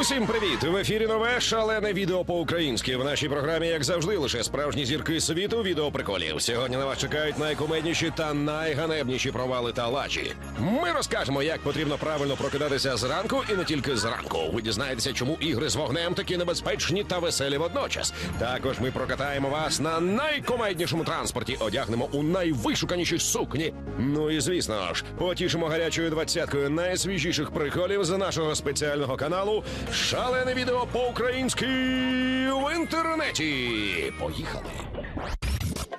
Усім привіт! В ефірі нове шалене відео по-українськи. В нашій програмі, як завжди, лише справжні зірки світу відеоприколів. Сьогодні на вас чекають найкумедніші та найганебніші провали та лачі. Ми розкажемо, як потрібно правильно прокидатися зранку і не тільки зранку. Ви дізнаєтеся, чому ігри з вогнем такі небезпечні та веселі водночас. Також ми прокатаємо вас на найкумеднішому транспорті, одягнемо у найвишуканіші сукні. Ну і звісно ж, потішимо гарячою двадцяткою найсвіжіших приколів з нашого спеціального каналу Шалене відео по-українськи в інтернеті. Поїхали.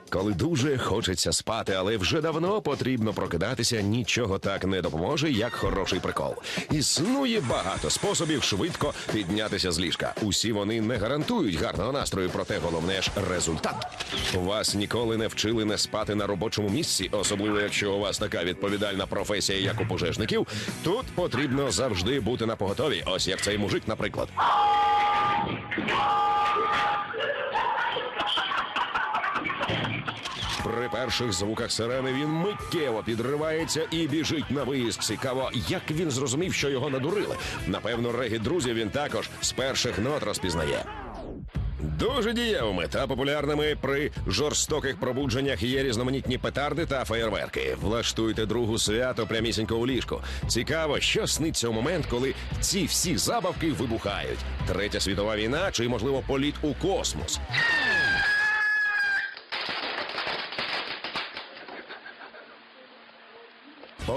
Коли дуже хочеться спати, але вже давно потрібно прокидатися, нічого так не допоможе, як хороший прикол. Існує багато способів швидко піднятися з ліжка. Усі вони не гарантують гарного настрою, проте головне ж результат. Вас ніколи не вчили не спати на робочому місці, особливо якщо у вас така відповідальна професія, як у пожежників. Тут потрібно завжди бути на поготові. Ось як цей мужик, наприклад. При перших звуках сирени він миттєво підривається і біжить на виїзд. Цікаво, як він зрозумів, що його надурили. Напевно, регі друзів він також з перших нот розпізнає. Дуже дієвими та популярними при жорстоких пробудженнях є різноманітні петарди та феєрверки. Влаштуйте другу свято прямісінько у ліжку. Цікаво, що сниться у момент, коли ці всі забавки вибухають. Третя світова війна чи, можливо, політ у космос.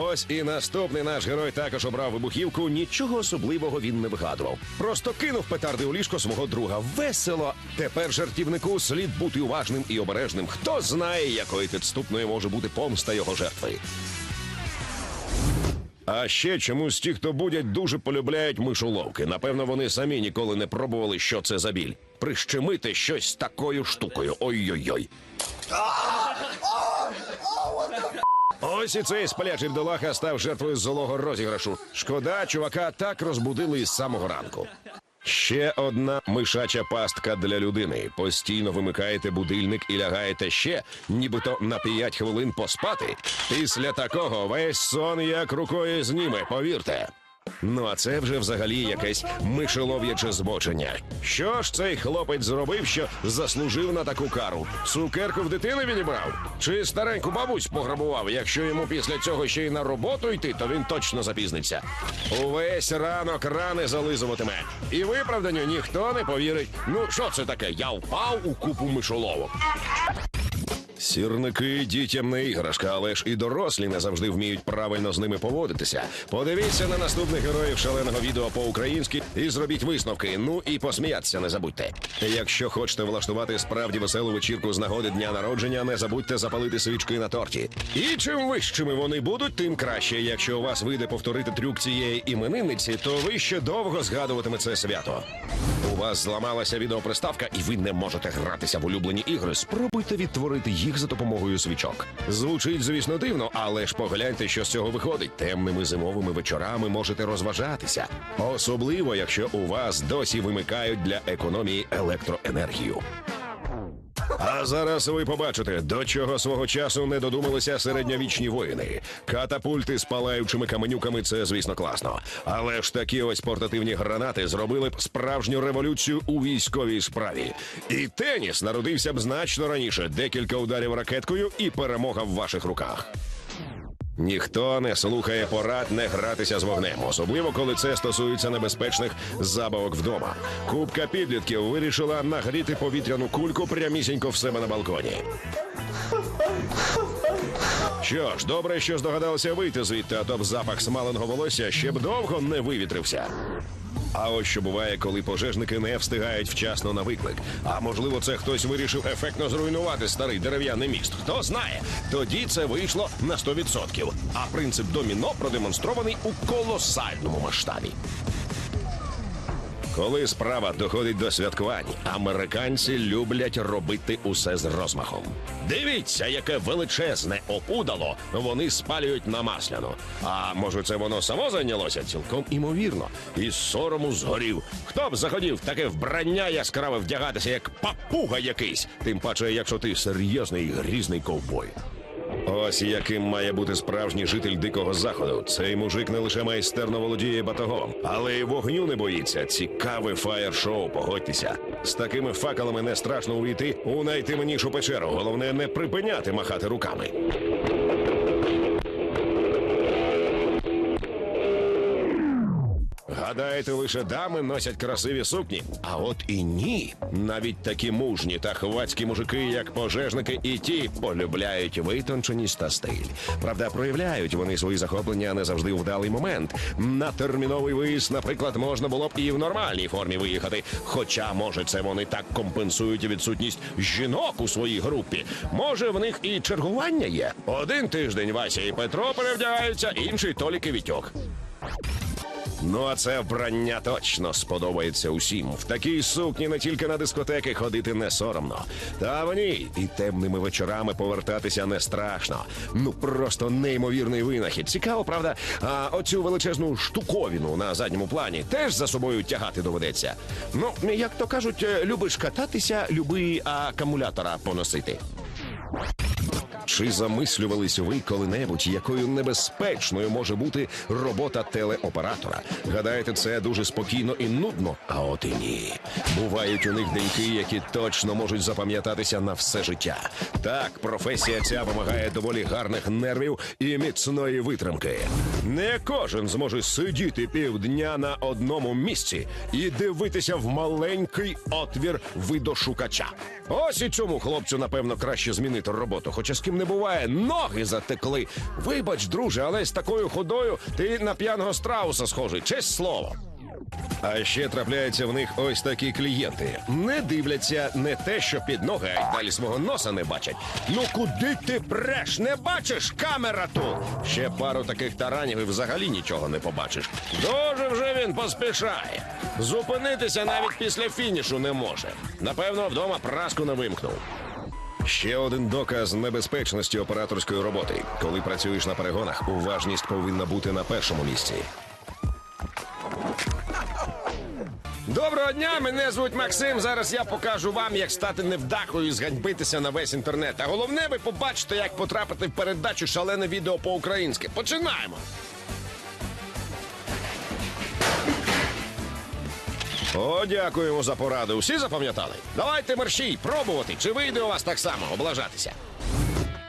Ось і наступний наш герой також обрав вибухівку. Нічого особливого він не вигадував. Просто кинув петарди у ліжко свого друга. Весело. Тепер жартівнику слід бути уважним і обережним. Хто знає, якою підступною може бути помста його жертви. А ще чомусь ті, хто будять, дуже полюбляють мишоловки. Напевно, вони самі ніколи не пробували, що це за біль. Прищемити щось такою штукою. Ой-ой-ой. Ось і цей сплячий бдолаха став жертвою злого розіграшу. Шкода, чувака так розбудили із самого ранку. Ще одна мишача пастка для людини. Постійно вимикаєте будильник і лягаєте ще, нібито на 5 хвилин поспати. Після такого весь сон як рукою зніме, повірте. Ну а це вже взагалі якесь мишелов'яче збочення. Що ж цей хлопець зробив, що заслужив на таку кару? Цукерку в дитини відібрав? Чи стареньку бабусь пограбував? Якщо йому після цього ще й на роботу йти, то він точно запізниться. Увесь ранок рани зализуватиме. І виправданню ніхто не повірить. Ну що це таке? Я впав у купу мишоловок. Сірники дітям не іграшка, але ж і дорослі не завжди вміють правильно з ними поводитися. Подивіться на наступних героїв шаленого відео по-українськи і зробіть висновки. Ну і посміятися не забудьте. Якщо хочете влаштувати справді веселу вечірку з нагоди дня народження, не забудьте запалити свічки на торті. І чим вищими вони будуть, тим краще. Якщо у вас вийде повторити трюк цієї іменинниці, то ви ще довго згадуватиме це свято. У вас зламалася відеоприставка, і ви не можете гратися в улюблені ігри. Спробуйте відтворити їх за допомогою свічок. Звучить, звісно, дивно, але ж погляньте, що з цього виходить. Темними зимовими вечорами можете розважатися. Особливо, якщо у вас досі вимикають для економії електроенергію. А зараз ви побачите, до чого свого часу не додумалися середньовічні воїни. Катапульти з палаючими каменюками це, звісно, класно. Але ж такі ось портативні гранати зробили б справжню революцію у військовій справі. І теніс народився б значно раніше. Декілька ударів ракеткою і перемога в ваших руках. Ніхто не слухає порад не гратися з вогнем, особливо коли це стосується небезпечних забавок вдома. Кубка підлітків вирішила нагріти повітряну кульку прямісінько в себе на балконі. Що ж, добре, що здогадалися вийти звідти, а то б запах смаленого волосся ще б довго не вивітрився. А ось що буває, коли пожежники не встигають вчасно на виклик. А можливо, це хтось вирішив ефектно зруйнувати старий дерев'яний міст. Хто знає? Тоді це вийшло на 100%. А принцип доміно продемонстрований у колосальному масштабі. Коли справа доходить до святкувань, американці люблять робити усе з розмахом. Дивіться, яке величезне опудало вони спалюють на масляну. А може, це воно само зайнялося? Цілком імовірно. І сорому згорів. Хто б захотів в таке вбрання яскраве вдягатися, як папуга якийсь, тим паче, якщо ти серйозний грізний ковбой. Ось яким має бути справжній житель дикого заходу. Цей мужик не лише майстерно володіє батогом, але й вогню не боїться. Цікаве фаєр-шоу, погодьтеся. З такими факелами не страшно увійти у найтемнішу печеру. Головне не припиняти махати руками. Гадаєте, лише дами носять красиві сукні? А от і ні. Навіть такі мужні та хвацькі мужики, як пожежники, і ті полюбляють витонченість та стиль. Правда, проявляють вони свої захоплення не завжди у вдалий момент. На терміновий виїзд, наприклад, можна було б і в нормальній формі виїхати. Хоча, може, це вони так компенсують відсутність жінок у своїй групі. Може, в них і чергування є. Один тиждень Вася і Петро перевдягаються, інший Толік і. Ну, а це вбрання точно сподобається усім. В такій сукні не тільки на дискотеки ходити не соромно. Та в і темними вечорами повертатися не страшно. Ну просто неймовірний винахід. Цікаво, правда? А оцю величезну штуковину на задньому плані теж за собою тягати доведеться. Ну, як то кажуть, любиш кататися, люби акумулятора поносити. Чи замислювались ви коли-небудь, якою небезпечною може бути робота телеоператора? Гадаєте, це дуже спокійно і нудно? А от і ні. Бувають у них деньки, які точно можуть запам'ятатися на все життя. Так, професія ця вимагає доволі гарних нервів і міцної витримки. Не кожен зможе сидіти півдня на одному місці і дивитися в маленький отвір видошукача. Ось і цьому хлопцю, напевно, краще змінити роботу, хоча з ким не буває, ноги затекли. Вибач, друже, але з такою ходою ти на п'яного страуса схожий, честь слово. А ще трапляються в них ось такі клієнти. Не дивляться не те, що під ноги, а й далі свого носа не бачать. Ну куди ти преш? Не бачиш камера тут? Ще пару таких таранів і взагалі нічого не побачиш. Дуже вже він поспішає. Зупинитися навіть після фінішу не може. Напевно, вдома праску не вимкнув. Ще один доказ небезпечності операторської роботи. Коли працюєш на перегонах, уважність повинна бути на першому місці. Доброго дня, мене звуть Максим. Зараз я покажу вам, як стати невдахою і зганьбитися на весь інтернет. А головне, ви побачите, як потрапити в передачу шалене відео по-українськи. Починаємо. О, дякуємо за пораду. Всі запам'ятали? Давайте мерщій, пробувати, чи вийде у вас так само облажатися.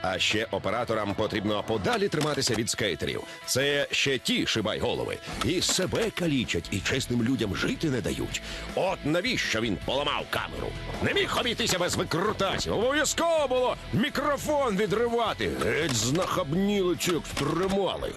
А ще операторам потрібно подалі триматися від скейтерів. Це ще ті шибай голови. І себе калічать, і чесним людям жити не дають. От навіщо він поламав камеру? Не міг обійтися без викрутасів. Обов'язково було мікрофон відривати. Геть знахабніли ці екстремали.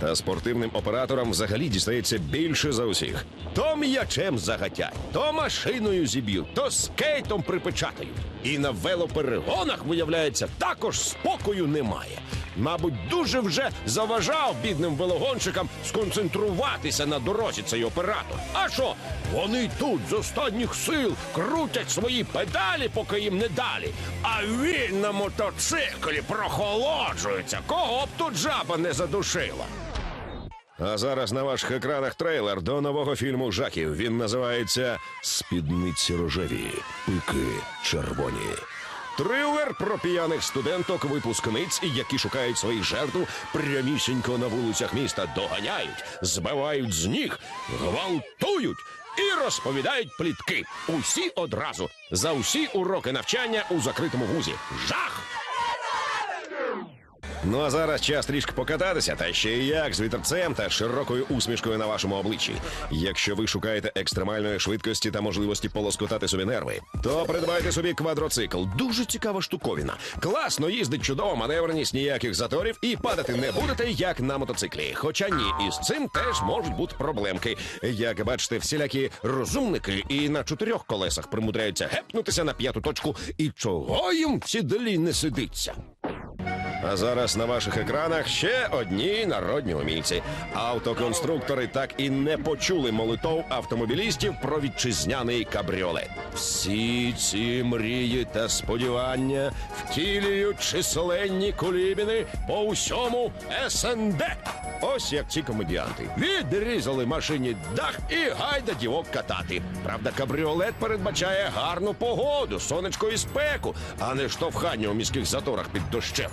Та спортивним операторам взагалі дістається більше за усіх. То м'ячем загатять, то машиною зіб'ють, то скейтом припечатають. І на велоперегонах, виявляється, також спокою немає. Мабуть, дуже вже заважав бідним велогонщикам сконцентруватися на дорозі цей оператор. А що? Вони тут з останніх сил крутять свої педалі, поки їм не далі. А він на мотоциклі прохолоджується. Кого б тут жаба не задушила? А зараз на ваших екранах трейлер до нового фільму Жахів. Він називається Спідниці рожеві, пики червоні. Трилер про п'яних студенток, випускниць, які шукають своїх жертв прямісінько на вулицях міста, доганяють, збивають з ніг, гвалтують і розповідають плітки. Усі одразу за усі уроки навчання у закритому вузі. Жах! Ну а зараз час трішки покататися, та ще як з вітерцем та широкою усмішкою на вашому обличчі. Якщо ви шукаєте екстремальної швидкості та можливості полоскотати собі нерви, то придбайте собі квадроцикл. Дуже цікава штуковина. Класно їздить чудово, маневреність ніяких заторів і падати не будете, як на мотоциклі. Хоча ні, із цим теж можуть бути проблемки. Як бачите, всілякі розумники і на чотирьох колесах примудряються гепнутися на п'яту точку. І чого їм в сідлі не сидиться? А зараз на ваших екранах ще одні народні умільці. Автоконструктори так і не почули молитов автомобілістів про вітчизняний кабріолет. Всі ці мрії та сподівання втілюють численні кулібіни по усьому СНД. Ось як ці комедіанти відрізали машині дах і гайда дівок катати. Правда, кабріолет передбачає гарну погоду, сонечко і спеку, а не штовхання у міських заторах під дощем.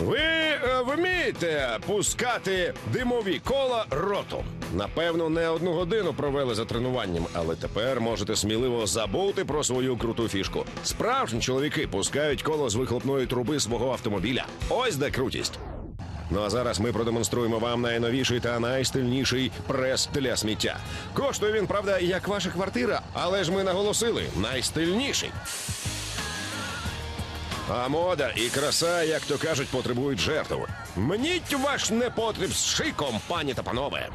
Ви е, вмієте пускати димові кола ротом. Напевно, не одну годину провели за тренуванням, але тепер можете сміливо забути про свою круту фішку. Справжні чоловіки пускають коло з вихлопної труби свого автомобіля. Ось де крутість. Ну а зараз ми продемонструємо вам найновіший та найстильніший прес для сміття. Коштує він, правда, як ваша квартира, але ж ми наголосили найстильніший. А мода і краса, як то кажуть, потребують жертв. Мніть ваш непотріб з шиком, пані та панове.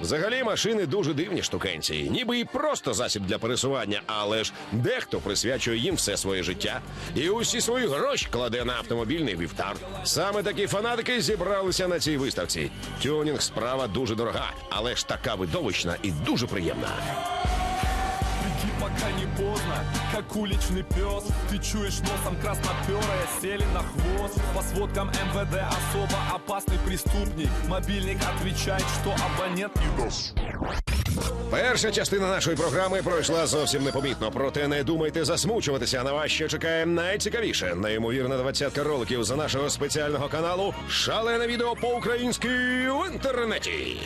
Взагалі машини дуже дивні штукенці, ніби і просто засіб для пересування, але ж дехто присвячує їм все своє життя і усі свої гроші кладе на автомобільний вівтар. Саме такі фанатики зібралися на цій виставці. Тюнінг справа дуже дорога, але ж така видовищна і дуже приємна Беги, пока не поздно, как уличный пес Ты чуешь носом красноперые, сели на хвост По сводкам МВД особо опасный преступник Мобильник отвечает, что абонент не даст Перша частина нашої програми пройшла зовсім непомітно. Проте не думайте засмучуватися. На вас ще чекає найцікавіше, неймовірна двадцятка роликів за нашого спеціального каналу Шалене відео по-українськи в інтернеті.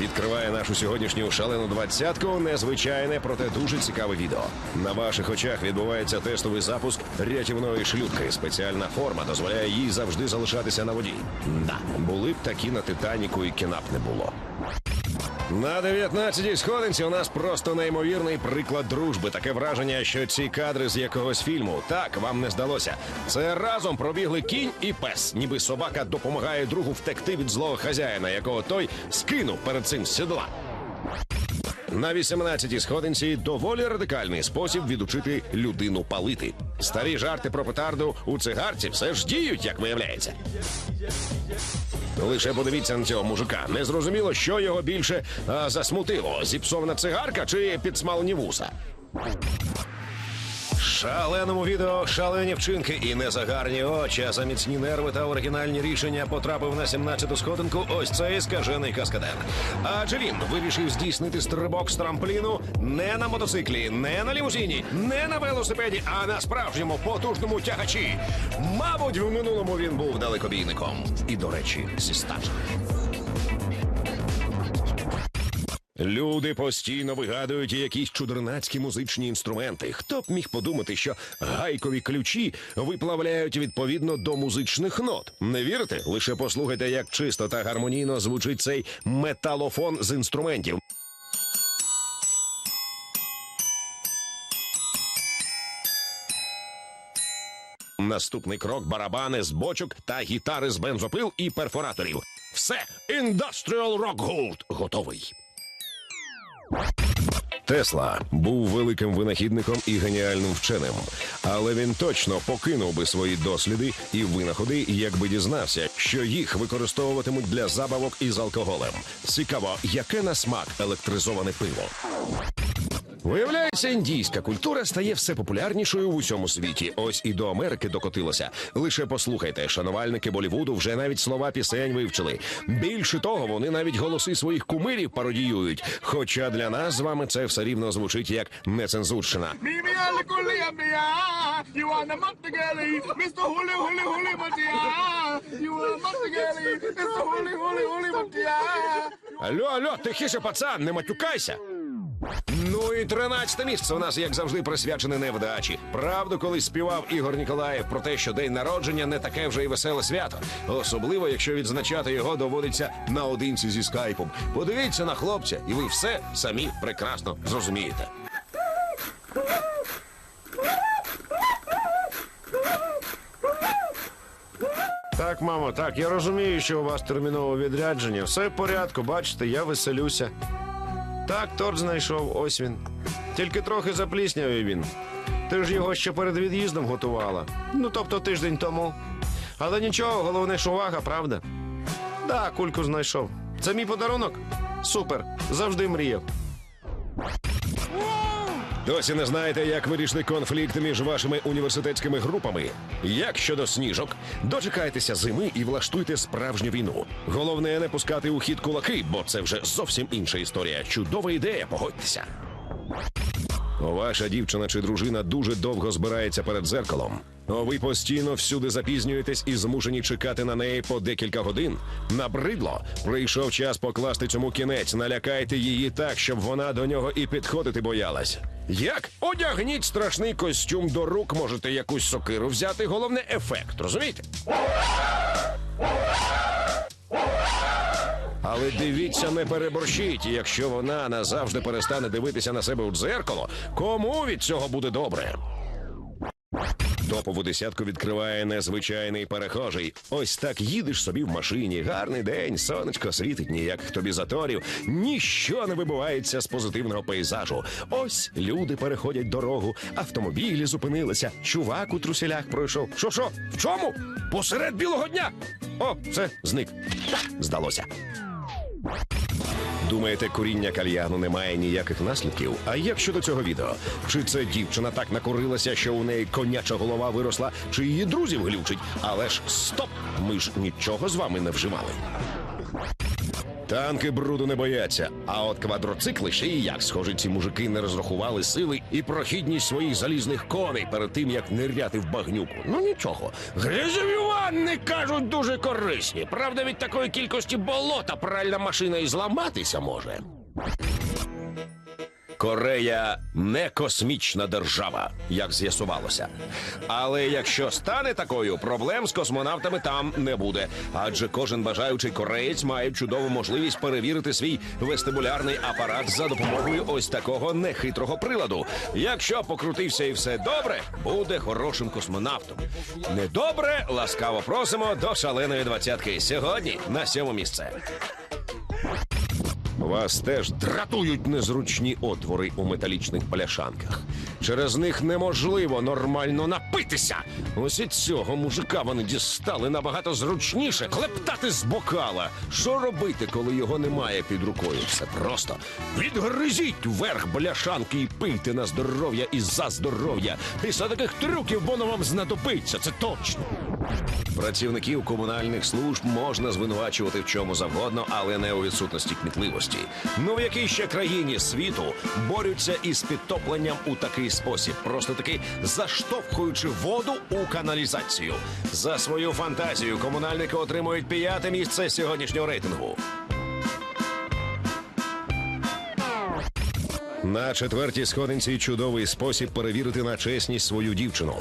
Відкриває нашу сьогоднішню шалену двадцятку незвичайне, проте дуже цікаве відео. На ваших очах відбувається тестовий запуск рятівної шлюпки. Спеціальна форма дозволяє їй завжди залишатися на воді. Да, були б такі на Титаніку і кінап не було. На 19-й сходинці у нас просто неймовірний приклад дружби. Таке враження, що ці кадри з якогось фільму. Так, вам не здалося. Це разом пробігли кінь і пес, ніби собака допомагає другу втекти від злого хазяїна, якого той скинув перед цим з седла. На 18-й сходинці доволі радикальний спосіб відучити людину палити. Старі жарти про петарду у цигарці все ж діють, як виявляється. Лише подивіться на цього мужика. Не зрозуміло, що його більше а, засмутило: зіпсована цигарка чи підсмалені вуса. Шаленому відео шалені вчинки і незагарні очі, а за міцні нерви та оригінальні рішення потрапив на 17-ту сходинку ось цей скажений каскадер. Адже він вирішив здійснити стрибок з трампліну не на мотоциклі, не на лімузині, не на велосипеді, а на справжньому потужному тягачі. Мабуть, в минулому він був далекобійником. І, до речі, зі стажем. Люди постійно вигадують якісь чудернацькі музичні інструменти. Хто б міг подумати, що гайкові ключі виплавляють відповідно до музичних нот? Не вірите? Лише послухайте, як чисто та гармонійно звучить цей металофон з інструментів. Наступний крок барабани з бочок та гітари з бензопил і перфораторів. Все, Industrial Rock Gold готовий. Тесла був великим винахідником і геніальним вченим, але він точно покинув би свої досліди і винаходи, якби дізнався, що їх використовуватимуть для забавок із алкоголем. Цікаво, яке на смак електризоване пиво. Виявляється, індійська культура стає все популярнішою в усьому світі. Ось і до Америки докотилося. Лише послухайте, шанувальники Болівуду вже навіть слова пісень вивчили. Більше того, вони навіть голоси своїх кумирів пародіюють. Хоча для нас з вами це все рівно звучить як нецензурщина. Алло, алло, тихіше, пацан, не матюкайся. Ну і тринадцяте місце у нас, як завжди, присвячене невдачі. Правду колись співав Ігор Ніколаєв про те, що день народження не таке вже й веселе свято, особливо якщо відзначати його доводиться наодинці зі скайпом. Подивіться на хлопця, і ви все самі прекрасно зрозумієте. Так, мамо, так, я розумію, що у вас термінове відрядження. Все в порядку, бачите, я веселюся. Так, торт знайшов, ось він. Тільки трохи запліснявий він. Ти ж його ще перед від'їздом готувала. Ну, тобто тиждень тому. Але нічого, головне ж увага, правда? Да, кульку знайшов. Це мій подарунок? Супер. Завжди мріяв. Досі не знаєте, як вирішити конфлікт між вашими університетськими групами? Як щодо сніжок? Дочекайтеся зими і влаштуйте справжню війну. Головне не пускати у хід кулаки, бо це вже зовсім інша історія. Чудова ідея, погодьтеся. Ваша дівчина чи дружина дуже довго збирається перед дзеркалом. Ви постійно всюди запізнюєтесь і змушені чекати на неї по декілька годин. Набридло. Прийшов час покласти цьому кінець. Налякайте її так, щоб вона до нього і підходити боялась. Як? Одягніть страшний костюм до рук, можете якусь сокиру взяти. Головне ефект, розумієте? Але дивіться, не переборщіть. І Якщо вона назавжди перестане дивитися на себе у дзеркало, кому від цього буде добре? Топову десятку відкриває незвичайний перехожий. Ось так їдеш собі в машині. Гарний день, сонечко світить ніяких тобі заторів. Ніщо не вибувається з позитивного пейзажу. Ось люди переходять дорогу, автомобілі зупинилися. Чувак у труселях пройшов. Що, що? В чому? Посеред білого дня. О, все, зник. Здалося. Думаєте, куріння кальяну не має ніяких наслідків? А як щодо цього відео? Чи це дівчина так накурилася, що у неї коняча голова виросла, чи її друзів глючить? Але ж стоп! Ми ж нічого з вами не вживали. Танки бруду не бояться, а от квадроцикли ще і як. Схоже, ці мужики не розрахували сили і прохідність своїх залізних коней перед тим, як ниряти в багнюку. Ну нічого. Грязьові ванни, кажуть, дуже корисні. Правда, від такої кількості болота пральна машина і зламатися може. Корея не космічна держава, як з'ясувалося. Але якщо стане такою, проблем з космонавтами там не буде. Адже кожен бажаючий кореєць має чудову можливість перевірити свій вестибулярний апарат за допомогою ось такого нехитрого приладу. Якщо покрутився і все добре, буде хорошим космонавтом. Недобре, ласкаво просимо до шаленої двадцятки. Сьогодні на сьому місце. Вас теж дратують незручні отвори у металічних пляшанках. Через них неможливо нормально напитися. Ось і цього мужика вони дістали набагато зручніше клептати з бокала. Що робити, коли його немає під рукою? Все просто відгризіть верх бляшанки і пийте на здоров'я і за здоров'я. Після таких трюків воно вам знадобиться, це точно. Працівників комунальних служб можна звинувачувати в чому завгодно, але не у відсутності кмітливості. Ну в якій ще країні світу борються із підтопленням у такий спосіб, просто таки заштовхуючи воду у каналізацію. За свою фантазію комунальники отримують п'яте місце сьогоднішнього рейтингу. На четвертій сходинці чудовий спосіб перевірити на чесність свою дівчину.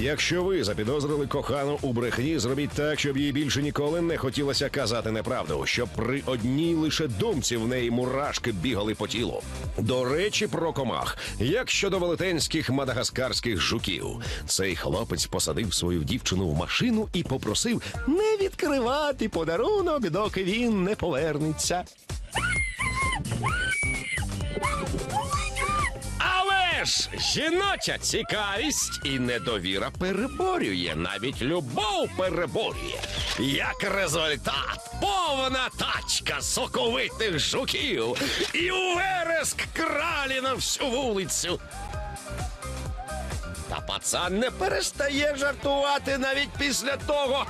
Якщо ви запідозрили кохану у брехні, зробіть так, щоб їй більше ніколи не хотілося казати неправду, щоб при одній лише думці в неї мурашки бігали по тілу. До речі, про комах. Як щодо велетенських мадагаскарських жуків, цей хлопець посадив свою дівчину в машину і попросив не відкривати подарунок, доки він не повернеться. Ж жіноча цікавість і недовіра переборює, навіть любов переборює. Як результат, повна тачка соковитих жуків і вереск кралі на всю вулицю. Пацан не перестає жартувати навіть після того,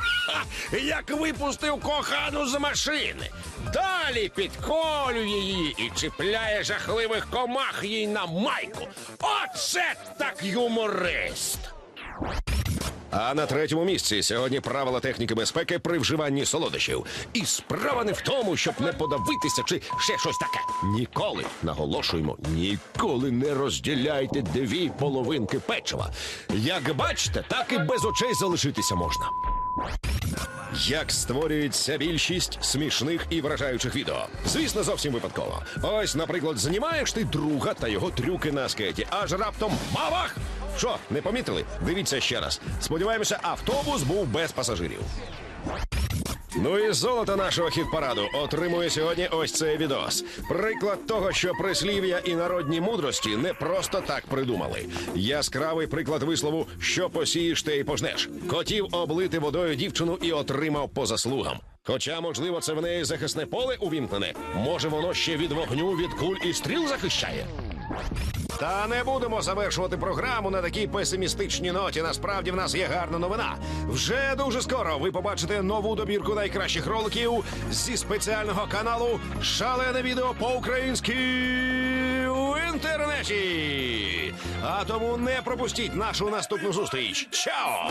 як випустив кохану з машини. Далі підколює її і чіпляє жахливих комах їй на майку. Оце так юморист. А на третьому місці сьогодні правила техніки безпеки при вживанні солодощів. І справа не в тому, щоб не подавитися чи ще щось таке. Ніколи, наголошуємо, ніколи не розділяйте дві половинки печива. Як бачите, так і без очей залишитися можна. Як створюється більшість смішних і вражаючих відео? Звісно, зовсім випадково. Ось, наприклад, знімаєш ти друга та його трюки на скейті, аж раптом бабах! Що, не помітили? Дивіться ще раз. Сподіваємося, автобус був без пасажирів. Ну і золото нашого хіт-параду отримує сьогодні ось цей відос. Приклад того, що прислів'я і народні мудрості не просто так придумали. Яскравий приклад вислову, що посієш, те й пожнеш. Хотів облити водою дівчину і отримав по заслугам. Хоча, можливо, це в неї захисне поле увімкнене. Може, воно ще від вогню, від куль і стріл захищає. Та не будемо завершувати програму на такій песимістичній ноті. Насправді в нас є гарна новина. Вже дуже скоро ви побачите нову добірку найкращих роликів зі спеціального каналу Шалене відео по-українськи в інтернеті. А тому не пропустіть нашу наступну зустріч. Чао!